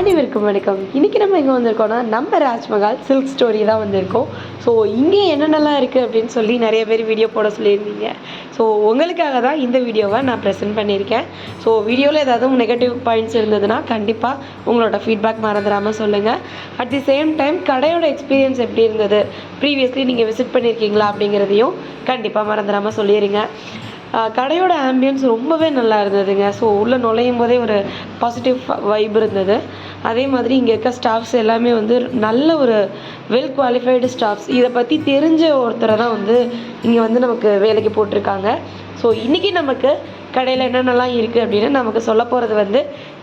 அனைவருக்கும் வணக்கம். இன்றைக்கி நம்ம எங்கே வந்திருக்கோம்னா நம்ம ராஜ்மஹால் சில்க் ஸ்டோரி தான் வந்திருக்கோம். ஸோ இங்கே என்னென்னலாம் இருக்குது அப்படின்னு சொல்லி நிறைய பேர் வீடியோ போட சொல்லியிருந்தீங்க. ஸோ உங்களுக்காக தான் இந்த வீடியோவை நான் ப்ரெசென்ட் பண்ணியிருக்கேன். ஸோ வீடியோவில் ஏதாவது நெகட்டிவ் பாயிண்ட்ஸ் இருந்ததுன்னா கண்டிப்பாக உங்களோட ஃபீட்பேக் மறந்துடாமல் சொல்லுங்கள் அட் தி சேம் டைம் கடையோட எக்ஸ்பீரியன்ஸ் எப்படி இருந்தது? ப்ரீவியஸ்லி நீங்கள் விசிட் பண்ணியிருக்கீங்களா அப்படிங்கிறதையும் கண்டிப்பாக மறந்துடாமல் சொல்லிடுங்க கடையோட ஆம்பியன்ஸ் ரொம்பவே நல்லா இருந்ததுங்க. ஸோ உள்ளே நுழையும் போதே ஒரு பாசிட்டிவ் வைப் இருந்தது. அதே மாதிரி இங்கே இருக்க ஸ்டாஃப்ஸ் எல்லாமே வந்து நல்ல ஒரு வெல் குவாலிஃபைடு ஸ்டாஃப்ஸ் இதை பற்றி தெரிஞ்ச ஒருத்தரை தான் வந்து இங்கே வந்து நமக்கு வேலைக்கு போட்டிருக்காங்க. ஸோ இன்றைக்கி நமக்கு கடையில் என்னென்னலாம் இருக்குது அப்படின்னு நமக்கு சொல்ல போகிறது வந்து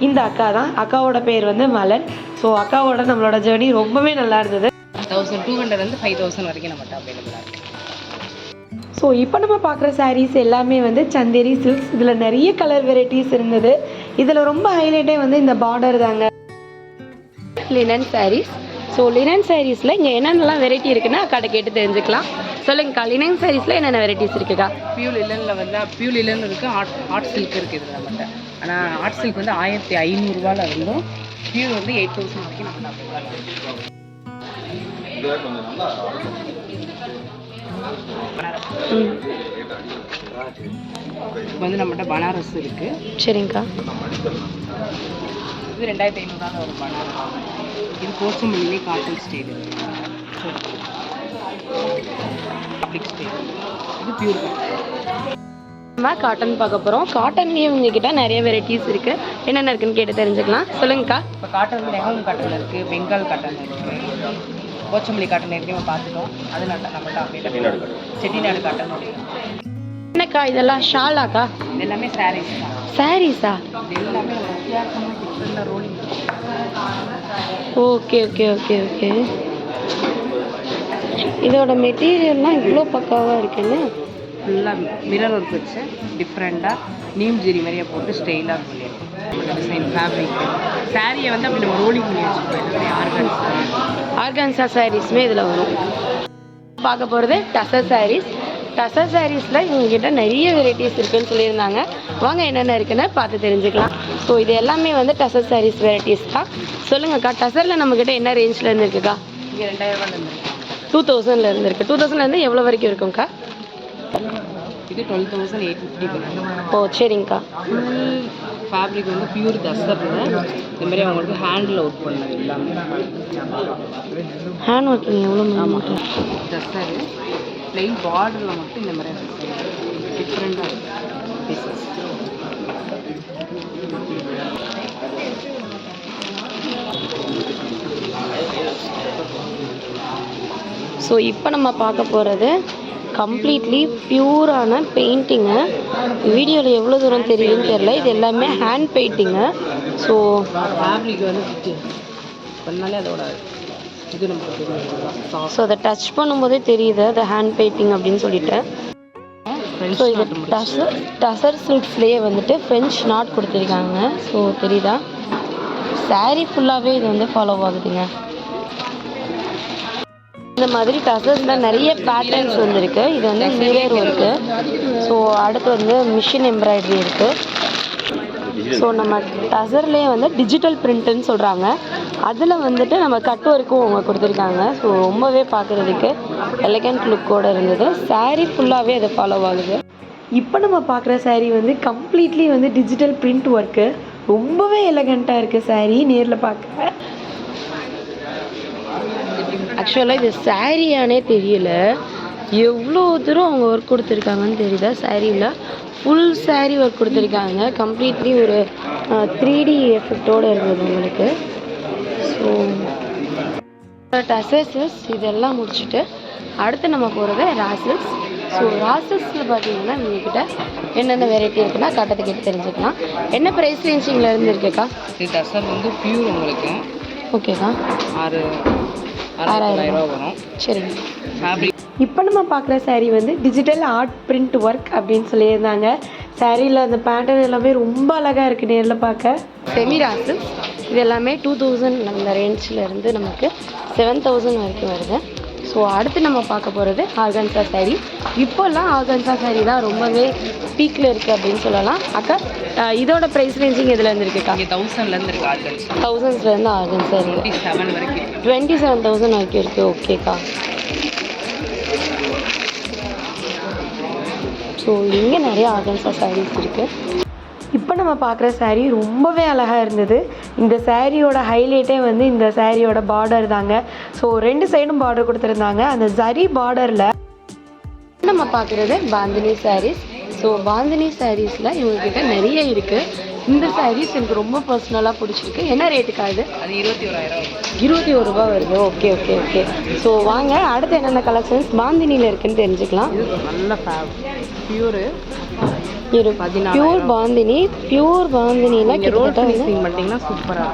இந்த அக்கா தான். அக்காவோட பேர் வந்து மலன். ஸோ அக்காவோட நம்மளோட ஜேர்னி ரொம்பவே நல்லா இருந்தது. தௌசண்ட் டூ ஹண்ட்ரட்லேருந்து ஃபைவ் தௌசண்ட் வரைக்கும் நம்மகிட்ட அவைலபிளாக இருக்குது ஸோ இப்போ நம்ம பார்க்குற sarees எல்லாமே வந்து சந்தேரி சில்க்ஸ் இதில் நிறைய கலர் வெரைட்டிஸ் இருந்தது. இதில் ரொம்ப ஹைலைட்டே வந்து இந்த பார்டர் தாங்க. Linen sarees. ஸோ லினன் சாரீஸில் இங்கே என்னென்னலாம் வெரைட்டி இருக்குன்னா அக்காட்ட கேட்டு தெரிஞ்சுக்கலாம். சொல்லுங்கக்கா லினன் சாரீஸில் என்னென்ன வெரைட்டிஸ் இருக்குக்கா? பியூ லிலனில் வந்து பியூ லிலன் இருக்குது ஆர்ட் ஆர்ட் சில்க் இருக்குது இதில் நம்மகிட்ட ஆனால் ஆர்ட் சில்க் வந்து ஆயிரத்தி ஐநூறுரூவாவில் இருந்தும். பியூ வந்து எயிட் தௌசண்ட் வரைக்கும் நம்ம வந்து நம்மகிட்ட பனாரஸ் இருக்குது சரிங்கக்கா. இது ரெண்டாயிரத்தி ஐநூறுரூவா ஒரு பனாரஸ். இது போச்சம்பள்ளிலே காட்டன் ஸ்டைல் பப்ளிக் ஸ்டைல் இது பியூர் நம்ம காட்டன் பார்க்க போகிறோம் காட்டன்லேயே உங்ககிட்ட நிறைய வெரைட்டிஸ் இருக்குது என்னென்ன இருக்குன்னு கேட்டு தெரிஞ்சுக்கலாம். சொல்லுங்கக்கா. இப்போ காட்டன் லெஹன் காட்டன் இருக்குது பெங்கால் காட்டன் இருக்குது போச்சம்பள்ளி காட்டன் ஏற்கனவே பார்த்துட்டோம். அது நல்ல நம்மள்ட்ட அவைலபிள் செட்டிநாடு காட்டன் என்னக்கா இதெல்லாம் ஷாலாக்கா? எல்லாமே சாரீஸ் சாரீஸா எல்லாமே ஓகே ஓகே ஓகே ஓகே. இதோட மெட்டீரியல்லாம் இவ்வளோ பக்காவாக இருக்குன்னு? ஃபுல்லாக மிரர் ஒர்க் வச்சு டிஃப்ரெண்ட்டாக நீம் ஜெரி மாதிரியே போட்டு ஸ்டைலாக பண்ணியிருக்கோம். டிசைன் ஃபேப்ரிக் சாரியை வந்து அப்படி நம்ம ரோலிங் பண்ணி வச்சுருக்கோம் ஆர்கன்ஸ் ஆர்கான்சா சாரீஸுமே இதில் வரும். பார்க்க போகிறது டசர் சாரீஸ் டசர் சாரீஸில் இவங்ககிட்ட நிறைய வெரைட்டிஸ் இருக்குன்னு சொல்லியிருந்தாங்க. வாங்க என்னென்ன இருக்குன்னு பார்த்து தெரிஞ்சுக்கலாம். ஸோ இது எல்லாமே வந்து டசர் சாரீஸ் வெரைட்டிஸ் தான். சொல்லுங்கக்கா டசரில் நம்மக்கிட்ட என்ன ரேஞ்சில் இருக்குக்கா இங்கே ரெண்டாயிரம் இருந்துருக்கு. டூ தௌசண்ட்ல இருந்து இருக்கு டூ தௌசண்ட்லேருந்து எவ்வளோ வரைக்கும் இருக்கும்க்கா? இது twelve thousand eight fifty oh சரிங்கக்கா. ஃபுல் ஃபேப்ரிக் வந்து பியூர் தசரில் இந்த மாதிரி அவங்களுக்கு ஹேண்டில் ஒர்க் பண்ணது எல்லாமே ஹேண்ட் ஒர்க்கிங் எவ்வளோ ஆமாம் தசரு ப்ளெயின் பார்டரில் மட்டும் இந்த மாதிரி டிஃப்ரெண்ட்டாக பீசஸ் ஸோ இப்போ நம்ம பார்க்க போகிறது கம்ப்ளீட்லி பியூரான பெயிண்டிங்கு வீடியோவில் எவ்வளோ தூரம் தெரியுதுன்னு தெரியல. இது எல்லாமே ஹேண்ட் பெயிண்டிங்கு ஸோ ஃபேப்ரிக் வந்து பண்ணாலே அதோட இது நமக்கு தெரியும் ஸோ அதை டச் பண்ணும்போதே தெரியுது அது ஹேண்ட் பெயிண்டிங் அப்படின்னு சொல்லிட்டு. ஸோ இது டசர் டசர் சில்க்ஸ்லேயே வந்துட்டு ஃப்ரெஞ்ச் நாட் கொடுத்துருக்காங்க. ஸோ தெரியுதா? Saree ஃபுல்லாகவே இது வந்து ஃபாலோ ஆகுதுங்க. இந்த மாதிரி டசர்ஸில் நிறைய பேட்டர்ன்ஸ் வந்துருக்கு. இது வந்து மிரர் ஒர்க்கு ஸோ அடுத்து வந்து மிஷின் எம்ப்ராய்டரி இருக்குது ஸோ நம்ம டசர்லேயே வந்து டிஜிட்டல் பிரிண்ட்டுன்னு சொல்கிறாங்க அதில் வந்துட்டு நம்ம கட் ஒர்க்கும் அவங்க கொடுத்துருக்காங்க. ஸோ ரொம்பவே பார்க்குறதுக்கு எலகண்ட் லுக்கோட இருந்தது. Saree ஃபுல்லாகவே அதை ஃபாலோ ஆகுது. இப்போ நம்ம பார்க்குற saree வந்து கம்ப்ளீட்லி வந்து டிஜிட்டல் பிரிண்ட் ஒர்க்கு ரொம்பவே எலகண்ட்டாக இருக்குது saree நேரில் பார்க்க ஆக்சுவலாக இது சாரியானே தெரியல. எவ்வளோ தூரம் அவங்க ஒர்க் கொடுத்துருக்காங்கன்னு தெரியுதா? சாரியில் ஃபுல் saree ஒர்க் கொடுத்துருக்காங்க. கம்ப்ளீட்லி ஒரு த்ரீ டி எஃபெக்டோடு இருந்தது உங்களுக்கு. ஸோ டசஸஸ் இதெல்லாம் முடிச்சுட்டு அடுத்து நம்ம போகிறது ராசல்ஸ் ஸோ ராசல்ஸில் பார்த்தீங்கன்னா உங்ககிட்ட என்னென்ன வெரைட்டி இருக்குன்னா கட்டத்தை கேட்டு தெரிஞ்சுக்கலாம். என்ன ப்ரைஸ் ரேஞ்சிங்கில் இருந்து இருக்குக்கா தசர் வந்து பியூர் உங்களுக்கு ஓகேக்கா ஆறு ஆறாயிரம் ரூபா வரும். சரிங்க. இப்போ நம்ம பார்க்குற saree வந்து டிஜிட்டல் ஆர்ட் பிரிண்ட் ஒர்க் அப்படின்னு சொல்லியிருந்தாங்க. சாரியில் அந்த பேட்டர்ன் எல்லாமே ரொம்ப அழகாக இருக்குது நேரில் பார்க்க செமி ராசு இது எல்லாமே டூ தௌசண்ட் அந்த ரேஞ்சில் இருந்து நமக்கு செவன் தௌசண்ட் வரைக்கும் வருது. ஸோ அடுத்து நம்ம பார்க்க போகிறது ஆர்கன்சா saree. இப்போல்லாம் ஆர்கன்சா saree தான் ரொம்பவே பீக்கில் இருக்குது அப்படின்னு சொல்லலாம். அக்கா இதோட ப்ரைஸ் ரேஞ்சிங் இதில் இருந்துருக்குக்கா இங்கே தௌசண்ட்லேருந்து இருக்கு தௌசண்ட்ஸ்லேருந்து ஆர்கன்சா இருக்குது. டுவெண்ட்டி செவன் தௌசண்ட் வரைக்கும். இருக்குது ஓகேக்கா ஸோ இங்கே நிறைய ஆர்கன்ஸா சாரீஸ் இருக்குது இப்போ நம்ம பார்க்குற சாரீ ரொம்பவே அழகாக இருந்தது. இந்த சாரியோட ஹைலைட்டே வந்து இந்த சாரியோட பார்டர் தாங்க. ஸோ ரெண்டு சைடும் பார்டர் கொடுத்துருந்தாங்க. அந்த ஜரி பார்டரில் நம்ம பார்க்குறது பாந்தினி சாரீஸ் ஸோ பாந்தினி சாரீஸில் இவங்ககிட்ட நிறைய இருக்குது இந்த சாரீஸ் எனக்கு ரொம்ப பர்சனலாக பிடிச்சிருக்கு. என்ன ரேட்டுக்கா இது? அது இருபத்தி ஓராயிரம். இருபத்தி ஒரு ரூபா வருது. ஓகே ஓகே ஓகே ஸோ வாங்க அடுத்து என்னென்ன கலெக்ஷன்ஸ் பாந்தினியில் இருக்குன்னு தெரிஞ்சுக்கலாம். நல்ல பியூரு இரு. பியூர் பாந்தினி பியூர் பாந்தினியில் கிட்டத்தட்ட பண்ணிட்டீங்கன்னா சூப்பராக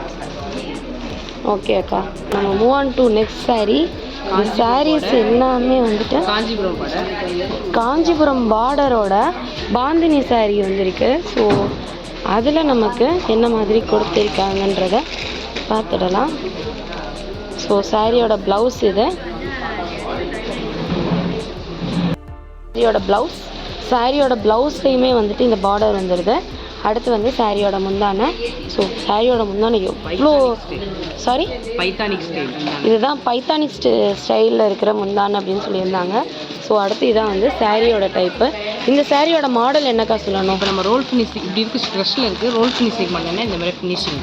ஓகே அக்கா. நம்ம மூவ் ஆன் டு நெக்ஸ்ட் இந்த சாரீஸ் எல்லாமே வந்துட்டு காஞ்சிபுரம் காஞ்சிபுரம் பார்டரோட பாந்தினி saree வந்திருக்கு. ஸோ அதில் நமக்கு என்ன மாதிரி கொடுத்துருக்காங்கன்றத பார்த்துடலாம். ஸோ சாரியோட ப்ளவுஸ் இது. சாரியோட ப்ளவுஸ் சாரியோட ப்ளவுஸ்லையுமே வந்துட்டு இந்த பார்டர் வந்துடுது அடுத்து வந்து சாரியோட முந்தானை. ஸோ சாரியோட முந்தானை எவ்வளோ சாரி பைத்தானிக் ஸ்டைல் இதுதான் பைத்தானிக் ஸ்ட ஸ்டைலில் இருக்கிற முந்தானை அப்படின்னு சொல்லியிருந்தாங்க. ஸோ அடுத்து இதான் வந்து சாரியோட டைப்பு இந்த சாரியோட மாடல் என்னக்கா சொல்லணும்? இப்போ நம்ம ரோல் ஃபினிஷிங் இப்படி இருக்கு ஸ்ட்ரெஸ்ஸில் இருக்குது ரோல் ஃபினிஷிங் பண்ணோன்னா இந்த மாதிரி ஃபினிஷிங்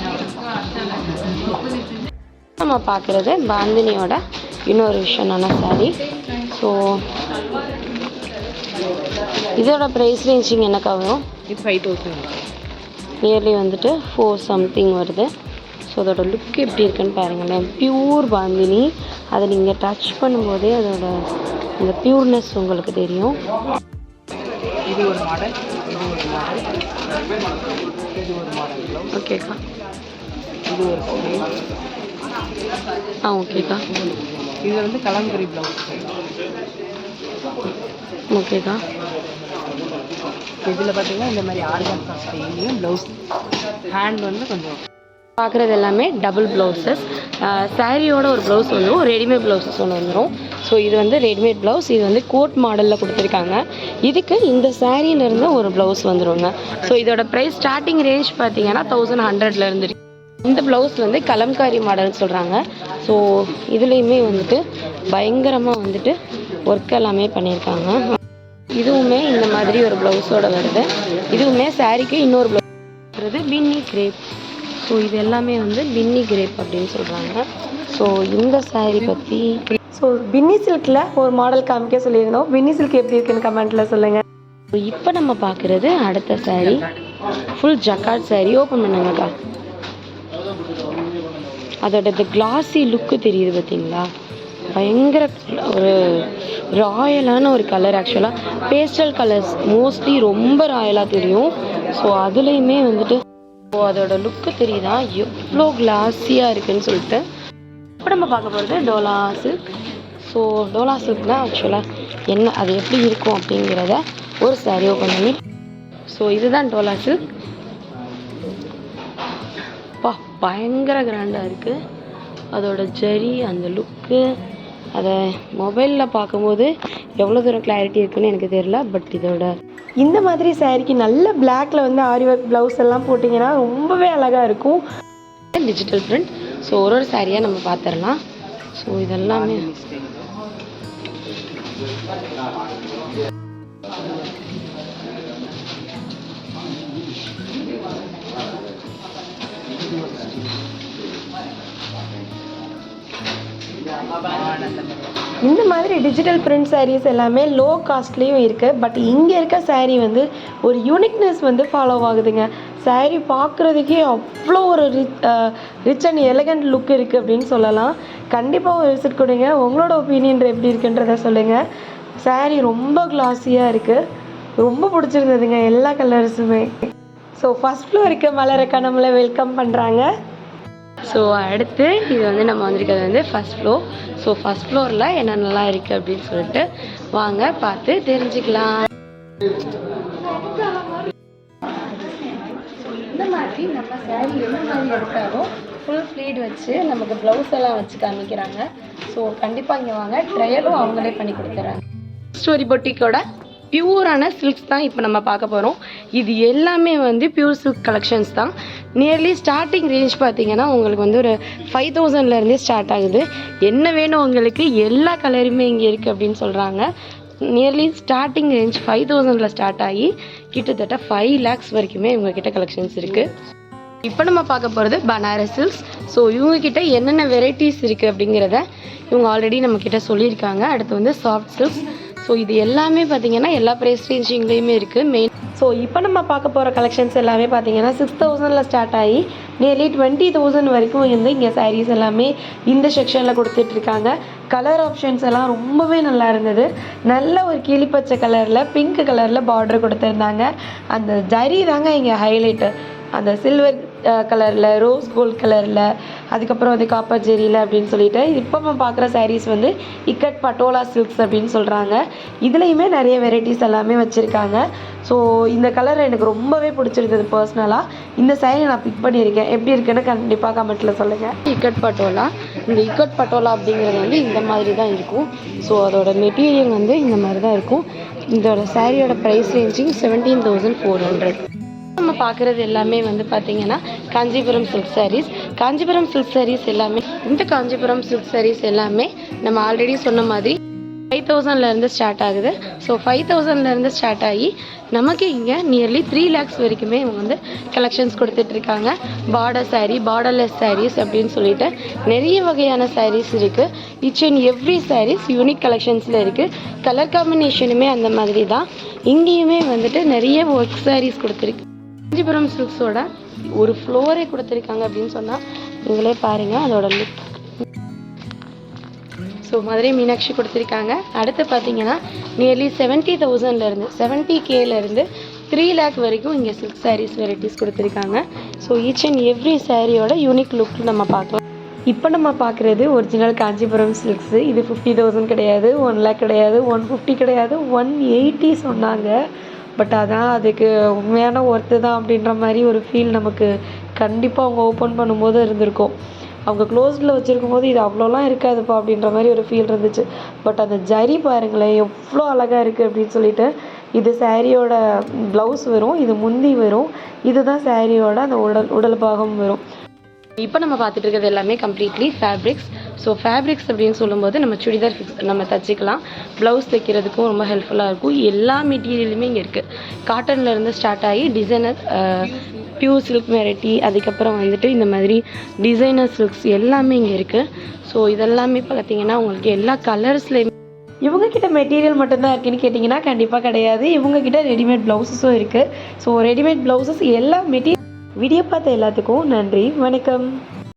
நம்ம பார்க்குறது பாந்தினியோட இன்னொரு விஷயமான சாரி ஸோ இதோட ப்ரைஸ் ரேஞ்சிங் என்னக்கா வரும்? இது ஃபைவ் தௌசண்ட் நியர்லி வந்துட்டு ஃபோர் சம்திங் வருது. ஸோ அதோட லுக் எப்படி இருக்குன்னு பாருங்களேன் பியூர் பாந்தினி. அதை நீங்கள் டச் பண்ணும்போதே அதோட அந்த பியூர்னஸ் உங்களுக்கு தெரியும். இது ஒரு மாடல் இது ஒரு மாடல் இது ஒரு மாடல் ஓகேக்கா இது ஒரு ஆ ஓகேக்கா இது வந்து கலங்கரி ப்ளவுஸ் ஓகேக்கா. இதில் பார்த்தீங்கன்னா இந்த மாதிரி ஆர்கான்ஸா ஸ்டைலையும் ப்ளவுஸ் ஹேண்ட் வந்து கொஞ்சம் பார்க்குறது எல்லாமே டபுள் ப்ளவுசஸ் சாரியோட ஒரு ப்ளவுஸ் வந்துடும் ரெடிமேட் ப்ளவுசஸ் ஒன்று வந்துடும் ஸோ இது வந்து ரெடிமேட் ப்ளவுஸ் இது வந்து கோட் மாடலில் கொடுத்துருக்காங்க. இதுக்கு இந்த சாரியிலேருந்து ஒரு ப்ளவுஸ் வந்துருங்க. ஸோ இதோட ப்ரைஸ் ஸ்டார்டிங் ரேஞ்ச் பார்த்தீங்கன்னா தௌசண்ட் ஹண்ட்ரட்லேருந்து இந்த ப்ளவுஸ் வந்து கலம்காரி மாடல்னு சொல்கிறாங்க ஸோ இதுலேயுமே வந்துட்டு பயங்கரமாக வந்துட்டு ஒர்க் எல்லாமே பண்ணியிருக்காங்க. இதுவுமே இந்த மாதிரி ஒரு ப்ளவுஸோட வருது. இதுவுமே சாரிக்கு இன்னொரு ப்ளவுஸ் பின்னி கிரேப் ஸோ இது எல்லாமே வந்து பின்னி கிரேப் அப்படின்னு சொல்கிறாங்க ஸோ இந்த saree பற்றி ஸோ பின்னி சில்கில் ஒரு மாடல் காமிக்க சொல்லியிருந்தோம். பின்னி சில்க் எப்படி இருக்குன்னு கமெண்ட்டில் சொல்லுங்கள் இப்போ நம்ம பார்க்குறது அடுத்த saree. Full jacquard saree. Open பண்ணுங்கக்கா அதோட இந்த கிளாஸி லுக்கு தெரியுது பார்த்தீங்களா? பயங்கர ஒரு ராயலான ஒரு கலர் ஆக்சுவலாக பேஸ்டல் கலர்ஸ் மோஸ்ட்லி ரொம்ப ராயலாக தெரியும். ஸோ அதுலேயுமே வந்துட்டு ஸோ அதோட லுக்கு தெரியுதா? எவ்வளோ கிளாஸியாக இருக்குன்னு சொல்லிட்டு. இப்போ நம்ம பார்க்க போகிறது டோலா சில்க் ஸோ டோலா சில்க்னால் ஆக்சுவலாக என்ன அது எப்படி இருக்கும் அப்படிங்கிறத ஒரு saree ஓப்பன் பண்ணி. ஸோ இதுதான் டோலா சில்க் பயங்கர கிராண்டாக இருக்குது அதோட ஜரி அந்த லுக்கு அதை மொபைலில் பார்க்கும்போது எவ்வளோ தூரம் கிளாரிட்டி இருக்குன்னு எனக்கு தெரியல பட் இதோட இந்த மாதிரி சாரிக்கு நல்ல பிளாக்ல வந்து ஆரி ஒர்க் ப்ளவுஸ் எல்லாம் போட்டிங்கன்னா ரொம்பவே அழகாக இருக்கும். டிஜிட்டல் பிரிண்ட் ஸோ ஒரு ஒரு சாரியாக நம்ம பார்த்துடலாம். ஸோ இதெல்லாமே இந்த மாதிரி டிஜிட்டல் பிரிண்ட் சாரீஸ் எல்லாமே லோ காஸ்ட்லேயும் இருக்குது பட் இங்கே இருக்க சாரீ வந்து ஒரு யூனிக்னஸ் வந்து ஃபாலோ ஆகுதுங்க. சாரீ பார்க்குறதுக்கே அவ்வளோ ஒரு rich rich and elegant look இருக்குது அப்படின்னு சொல்லலாம். கண்டிப்பாக ஒரு விசிட் கொடுங்க. உங்களோட ஒப்பீனியன் எப்படி இருக்குன்றத சொல்லுங்கள் சாரீ ரொம்ப கிளாஸியாக இருக்குது ரொம்ப பிடிச்சிருந்ததுங்க எல்லா கலர்ஸுமே ஸோ ஃபஸ்ட் ஃப்ளோருக்கு மலரை நம்மளை வெல்கம் பண்ணுறாங்க ஸோ அடுத்து இது வந்து நம்ம வந்திருக்கிறது வந்து ஃபஸ்ட் ஃப்ளோர் ஸோ ஃபஸ்ட் ஃப்ளோரில் என்னென்னலாம் இருக்குது அப்படின்னு சொல்லிட்டு வாங்க பார்த்து தெரிஞ்சுக்கலாம். இந்த மாதிரி நம்ம saree எந்த மாதிரி எடுத்தாலும் ஃபுல் ஃப்ளீட் வச்சு நமக்கு ப்ளவுஸ் எல்லாம் வச்சு காமிக்கிறாங்க. ஸோ கண்டிப்பாக இங்கே வாங்க ட்ரையலும் அவங்களே பண்ணி கொடுத்துறாங்க. ஸ்டோரி பொட்டிக்கோட பியூரான சில்க்ஸ் தான் இப்போ நம்ம பார்க்க போகிறோம் இது எல்லாமே வந்து பியூர் சில்க் கலெக்ஷன்ஸ் தான். நியர்லி ஸ்டார்டிங் ரேஞ்ச் பார்த்தீங்கன்னா உங்களுக்கு வந்து ஒரு ஃபைவ் தௌசண்ட்லேருந்தே ஸ்டார்ட் ஆகுது. என்ன வேணும் உங்களுக்கு? எல்லா கலருமே இங்கே இருக்குது அப்படின்னு சொல்கிறாங்க நியர்லி ஸ்டார்டிங் ரேஞ்ச் ஃபைவ் தௌசண்டில் ஸ்டார்ட் ஆகி கிட்டத்தட்ட ஃபைவ் லேக்ஸ் வரைக்குமே இவங்கக்கிட்ட கலெக்ஷன்ஸ் இருக்குது இப்போ நம்ம பார்க்க போகிறது பனாரஸ் சில்க்ஸ் ஸோ இவங்கக்கிட்ட என்னென்ன வெரைட்டிஸ் இருக்குது அப்படிங்கிறத இவங்க ஆல்ரெடி நம்மக்கிட்ட சொல்லியிருக்காங்க. அடுத்து வந்து சாஃப்ட் சில்க்ஸ் ஸோ இது எல்லாமே பார்த்தீங்கன்னா எல்லா ப்ரைஸ் ரேஞ்சிங்லேயுமே இருக்குது மெயின் ஸோ இப்போ நம்ம பார்க்க போகிற கலெக்ஷன்ஸ் எல்லாமே பார்த்தீங்கன்னா சிக்ஸ் தௌசண்டில் ஸ்டார்ட் ஆகி நியர்லி டுவெண்ட்டி தௌசண்ட் வரைக்கும் வந்து இங்கே சாரீஸ் எல்லாமே இந்த செக்ஷனில் கொடுத்துட்ருக்காங்க கலர் ஆப்ஷன்ஸ் எல்லாம் ரொம்பவே நல்லா இருந்தது. நல்ல ஒரு கிளிப்பச்சை கலரில் பிங்க் கலரில் பார்டர் கொடுத்துருந்தாங்க. அந்த ஜரி தாங்க இங்கே ஹைலைட்டு அந்த சில்வர் கலரில் ரோஸ் கோல்ட் கலரில் அதுக்கப்புறம் வந்து காப்பர் ஜெரியில் அப்படின்னு சொல்லிட்டு இப்போ நம்ம பார்க்குற சாரீஸ் வந்து இக்கட் பட்டோலா சில்க்ஸ் அப்படின்னு சொல்கிறாங்க இதுலேயுமே நிறைய வெரைட்டிஸ் எல்லாமே வச்சுருக்காங்க. ஸோ இந்த கலர் எனக்கு ரொம்பவே பிடிச்சிருந்தது பர்சனலாக இந்த சாரீ நான் பிக் பண்ணியிருக்கேன். எப்படி இருக்குன்னு கண்டிப்பாக கமெண்ட்டில் சொல்லுங்கள் இக்கட் பட்டோலா? இந்த இக்கட் பட்டோலா அப்படிங்கிறது வந்து இந்த மாதிரி தான் இருக்கும். ஸோ அதோட மெட்டீரியல் வந்து இந்த மாதிரி தான் இருக்கும். இதோட சாரியோட price ranging seventeen thousand four hundred நம்ம பார்க்குறது எல்லாமே வந்து பார்த்தீங்கன்னா காஞ்சிபுரம் சில்க் சாரீஸ் காஞ்சிபுரம் சில்க் சாரீஸ் எல்லாமே இந்த காஞ்சிபுரம் சில்க் சாரீஸ் எல்லாமே நம்ம ஆல்ரெடி சொன்ன மாதிரி ஃபைவ் தௌசண்ட்லேருந்து ஸ்டார்ட் ஆகுது. ஸோ ஃபைவ் தௌசண்ட்லேருந்து ஸ்டார்ட் ஆகி நமக்கு இங்கே நியர்லி த்ரீ லேக்ஸ் வரைக்குமே இவங்க வந்து கலெக்ஷன்ஸ் கொடுத்துட்ருக்காங்க பார்டர் சாரீ பார்டர்லெஸ் சாரீஸ் அப்படின்னு சொல்லிட்டு நிறைய வகையான சாரீஸ் இருக்குது each and every sarees unique கலெக்ஷன்ஸில் இருக்குது கலர் காம்பினேஷனுமே அந்த மாதிரி தான். இங்கேயுமே வந்துட்டு நிறைய ஒர்க் சாரீஸ் கொடுத்துருக்கு. காஞ்சிபுரம் சில்க்ஸோட ஒரு ஃப்ளோரே கொடுத்துருக்காங்க அப்படின்னு சொன்னால் நீங்களே பாருங்கள் அதோட லுக் ஸோ மதுரை மீனாட்சி கொடுத்துருக்காங்க. அடுத்து பார்த்தீங்கன்னா நியர்லி செவன்ட்டி தௌசண்ட்லேருந்து செவன்ட்டி கேலேருந்து த்ரீ லேக் வரைக்கும் இங்கே சில்க் சாரீஸ் வெரைட்டிஸ் கொடுத்துருக்காங்க. ஸோ ஈச் அண்ட் எவ்ரி சாரியோட யூனிக் லுக் நம்ம பார்க்கலாம் இப்போ நம்ம பார்க்குறது ஒரிஜினல் காஞ்சிபுரம் சில்க்ஸு இது ஃபிஃப்டி தௌசண்ட் கிடையாது ஒன் லேக் கிடையாது ஒன் ஃபிஃப்டி கிடையாது ஒன் எயிட்டி சொன்னாங்க. பட் அதான் அதுக்கு உண்மையான ஒர்த்து தான் அப்படின்ற மாதிரி ஒரு ஃபீல் நமக்கு கண்டிப்பாக அவங்க ஓப்பன் பண்ணும்போது இருந்திருக்கும். அவங்க க்ளோஸ்டில் வச்சுருக்கும் போது இது அவ்வளோலாம் இருக்காதுப்பா அப்படின்ற மாதிரி ஒரு ஃபீல் இருந்துச்சு. பட் அந்த ஜரி பாருங்களேன் எவ்வளோ அழகாக இருக்குது அப்படின்னு சொல்லிட்டு இது சாரியோட ப்ளவுஸ் வரும் இது முந்தி வரும் இதுதான் சாரியோட அந்த உடல் உடல் பாகம் வரும். இப்போ நம்ம பார்த்துட்டு இருக்கிறது எல்லாமே கம்ப்ளீட்லி ஃபேப்ரிக்ஸ் ஸோ ஃபேப்ரிக்ஸ் அப்படின்னு சொல்லும்போது நம்ம சுடிதார் ஃபிக்ஸ் நம்ம தச்சுக்கலாம். ப்ளவுஸ் தைக்கிறதுக்கும் ரொம்ப ஹெல்ப்ஃபுல்லாக இருக்கும். எல்லா மெட்டீரியலுமே இங்கே இருக்குது காட்டன்லேருந்து ஸ்டார்ட் ஆகி டிசைனர் பியூர் சில்க் வெரைட்டி அதுக்கப்புறம் வந்துட்டு இந்த மாதிரி டிசைனர் சில்க்ஸ் எல்லாமே இங்கே இருக்குது ஸோ இதெல்லாமே பார்த்தீங்கன்னா உங்களுக்கு எல்லா கலர்ஸ்லேயுமே இவங்க கிட்ட மெட்டீரியல் மட்டும்தான் இருக்குன்னு கேட்டிங்கன்னா கண்டிப்பாக கிடையாது. இவங்க கிட்ட ரெடிமேட் ப்ளவுஸஸும் இருக்குது ஸோ ரெடிமேட் ப்ளவுஸஸ் எல்லா மெட்டீரியல் வீடியோ பார்த்த எல்லாத்துக்கும் நன்றி வணக்கம்.